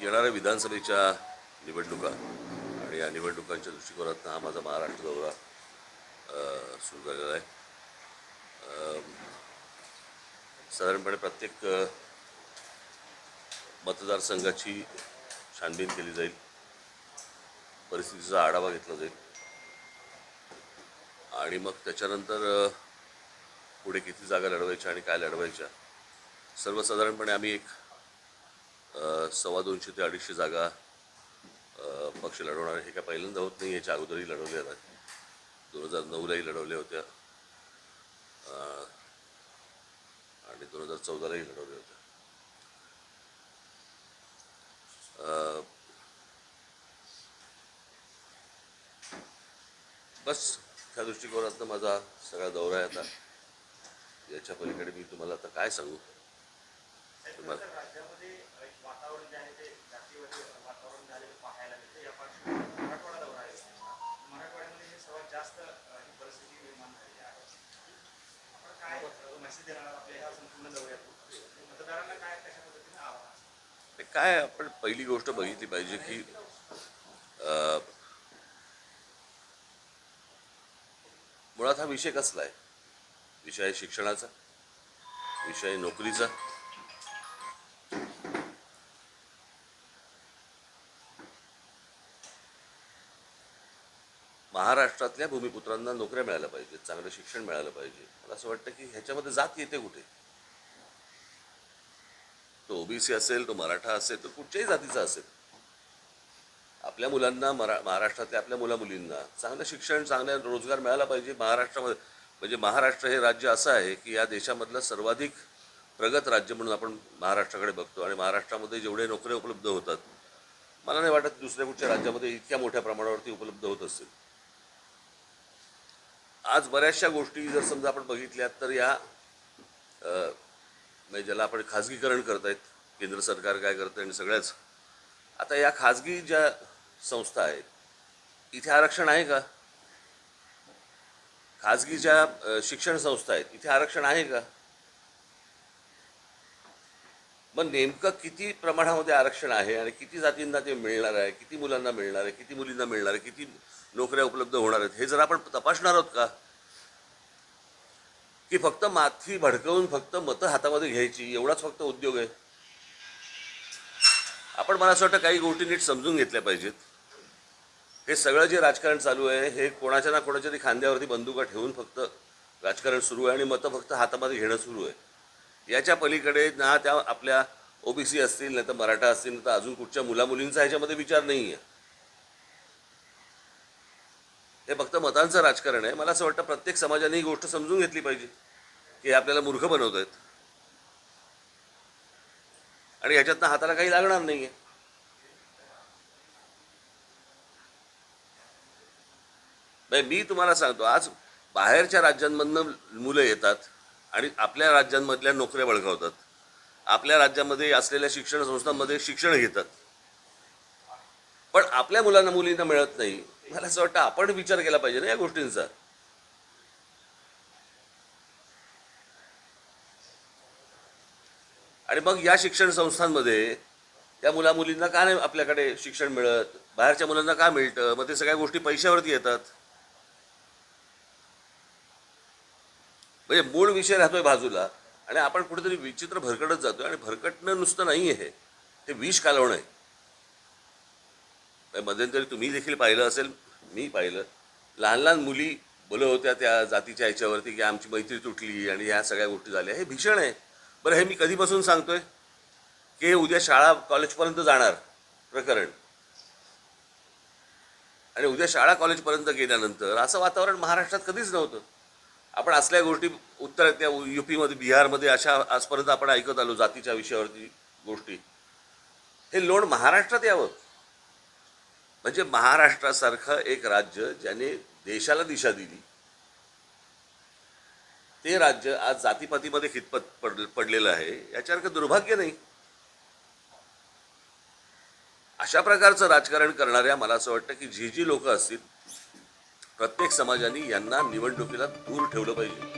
येणाऱ्या विधानसभेच्या निवडणुका आणि या निवडणुकांच्या दृष्टिकोनातून हा माझा महाराष्ट्र दौरा सुरू झालेला आहे. साधारणपणे प्रत्येक मतदारसंघाची छानबीन केली जाईल. परिस्थितीचा आढावा घेतला जाईल. आणि मग त्याच्यानंतर पुढे किती जागा लढवायच्या आणि काय लढवायच्या सर्वसाधारणपणे आम्ही एक सव्वा दोनशे ते अडीचशे जागा पक्ष लढवणार. हे काय पहिल्यांदा होत नाही याच्या अगोदरही लढवल्या दोन हजार नऊलाही लढवल्या होत्या. आणि दोन हजार चौदालाही लढवल्या होत्या. बस त्या दृष्टिकोनातनं माझा सगळा दौरा आहे आता. याच्या पलीकडे मी तुम्हाला आता काय सांगू? काय आपण पहिली गोष्ट बघितली पाहिजे की मुळात हा विषय कसला आहे? विषय शिक्षणाचा? विषय नोकरीचा? महाराष्ट्रातल्या भूमिपुत्रांना नोकऱ्या मिळाल्या पाहिजेत चांगलं शिक्षण मिळालं पाहिजे. मला असं वाटतं की ह्याच्यामध्ये जात येते कुठे? तो ओबीसी असेल तो मराठा असेल तर कुठच्याही जातीचा असेल. आपल्या मुलांना मरा महाराष्ट्रातल्या आपल्या मुला मुलींना चांगलं शिक्षण चांगला रोजगार मिळाला पाहिजे महाराष्ट्रामध्ये. म्हणजे महाराष्ट्र हे राज्य असं आहे की या देशामधलं सर्वाधिक प्रगत राज्य म्हणून आपण महाराष्ट्राकडे बघतो आणि महाराष्ट्रामध्ये जेवढे नोकऱ्या उपलब्ध होतात मला नाही वाटत दुसऱ्या कुठच्या राज्यामध्ये इतक्या मोठ्या प्रमाणावरती उपलब्ध होत असतील. आज बऱ्याचशा गोष्टी जर समजा आपण बघितल्यात तर या म्हणजे ज्याला आपण खाजगीकरण करतायत केंद्र सरकार काय करतं आणि सगळ्याच. आता या खाजगी ज्या संस्था आहेत इथे आरक्षण आहे का? खाजगी ज्या शिक्षण संस्था आहेत इथे आरक्षण आहे का? मग नेमकं किती प्रमाणामध्ये आरक्षण आहे आणि किती जातींना ते मिळणार आहे किती मुलांना मिळणार आहे किती मुलींना मिळणार आहे किती नोकऱ्या उपलब्ध होणार आहेत. हे जर आपण तपासणार आहोत का? की फक्त माथी भडकवून फक्त मतं हातामध्ये घ्यायची एवढाच फक्त उद्योग आहे? आपण मला असं वाटतं काही गोष्टी नीट समजून घेतल्या पाहिजेत. हे सगळं जे राजकारण चालू आहे हे कोणाच्या ना कोणाच्या तरी खांद्यावरती बंदुका ठेवून फक्त राजकारण सुरू आहे आणि मतं फक्त हातामध्ये घेणं सुरू आहे. याच्या पलीकडे ना त्या आपल्या ओबीसी असतील नाही तर मराठा असतील नाही तर अजून कुठच्या मुलामुलींचा ह्याच्यामध्ये विचार नाही आहे हे फक्त मतांचं राजकारण आहे. मला असं वाटतं प्रत्येक समाजाने ही गोष्ट समजून घेतली पाहिजे की आपल्याला मूर्ख बनवत आहेत आणि ह्याच्यातनं हाताला काही लागणार नाही आहे मी तुम्हाला सांगतो आज बाहेरच्या राज्यांमधनं मुलं येतात आणि आपल्या राज्यांमधल्या नोकऱ्या बळकावतात. आपल्या राज्यामध्ये असलेल्या शिक्षण संस्थांमध्ये शिक्षण घेतात. पण आपल्या मुलांना मुलींना मिळत नाही. मला असं वाटतं आपण विचार केला पाहिजे ना या गोष्टींचा. आणि मग या शिक्षण संस्थांमध्ये त्या मुला मुलींना का नाही आपल्याकडे शिक्षण मिळत? बाहेरच्या मुलांना का मिळतं? मग ते सगळ्या गोष्टी पैशावरती येतात. म्हणजे मूळ विषय राहतोय बाजूला. आणि आपण कुठेतरी विचित्र भरकटत जातोय आणि भरकटणं नुसतं नाही आहे हे विष कालवणं आहे. मध्यंतरी तुम्ही देखील पाहिलं असेल मी पाहिलं लहान लहान मुली बोलत होत्या त्या जातीच्या ह्याच्यावरती की आमची मैत्री तुटली आणि ह्या सगळ्या गोष्टी झाल्या. हे भीषण आहे. बरं हे मी कधीपासून सांगतोय? की हे उद्या शाळा कॉलेजपर्यंत जाणार प्रकरण. आणि उद्या शाळा कॉलेजपर्यंत गेल्यानंतर असं वातावरण महाराष्ट्रात कधीच नव्हतं. आपण असल्या गोष्टी उत्तर त्या युपीमध्ये बिहारमध्ये अशा आजपर्यंत आपण ऐकत आलो जातीच्या विषयावरती गोष्टी. हे लोण महाराष्ट्रात यावं. म्हणजे महाराष्ट्रासारखं एक राज्य ज्याने देशाला दिशा दिली. ते राज्य आज जातीपातीमध्ये खितपत पड पडलेलं आहे. याच्यासारखं दुर्भाग्य नाही. अशा प्रकारचं राजकारण करणाऱ्या मला असं वाटतं की जी जी लोक असतील प्रत्येक समाजाने यांना निवडणुकीला दूर ठेवलं पाहिजे.